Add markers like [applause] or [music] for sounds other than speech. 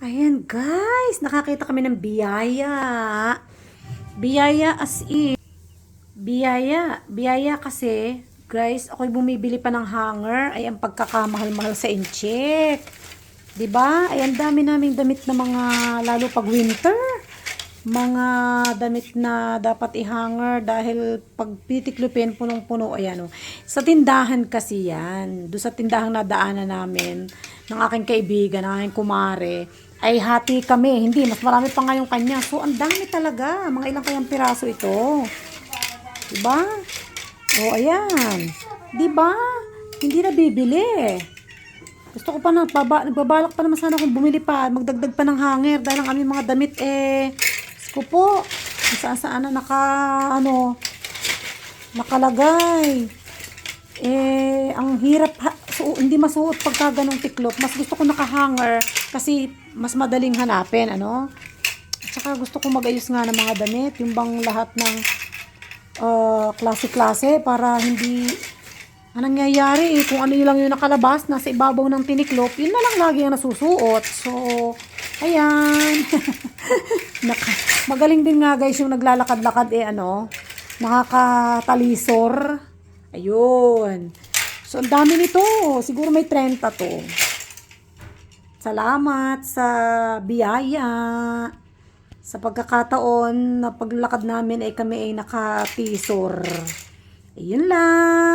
Ayan guys, nakakita kami ng biyaya. Biyaya as in. Biyaya. Biyaya kasi, guys, ako'y bumibili pa ng hanger. Ay, ang pagkakamahal-mahal sa incheck. ba? Ay, ang dami naming damit na mga, lalo pag winter. Mga damit na dapat i-hanger dahil pag pitiklupin, punong-puno. Ayan o. Sa tindahan kasi yan. Doon sa tindahang nadaanan namin ng aking kaibigan, ng aking kumare, ay hati kami. Hindi, mas marami pa nga yung kanya. So, ang dami talaga. Mga ilang kayang piraso ito. Diba? O, ayan. Diba? Hindi na bibili. Gusto ko pa na, baba, nagbabalak pa naman sana kung bumili pa, magdagdag pa ng hanger dahil ang aming mga damit eh, ko po, kung saan saan na naka, ano, nakalagay. Eh, ang hirap, ha, su- hindi masuot pagka ganong tiklop. Mas gusto ko naka-hanger kasi mas madaling hanapin, ano. At saka gusto ko mag-ayos nga ng mga damit, yung bang lahat ng uh, klase-klase para hindi ang nangyayari eh, kung ano lang yung nakalabas, nasa ibabaw ng tiniklop, yun na lang lagi ang nasusuot. So, ayan. [laughs] Naka, magaling din nga guys yung naglalakad-lakad eh ano, nakakatalisor. Ayun. So, ang dami nito. Siguro may 30 to. Salamat sa biyaya. Sa pagkakataon na paglakad namin ay kami ay nakatisor. Ayun lang.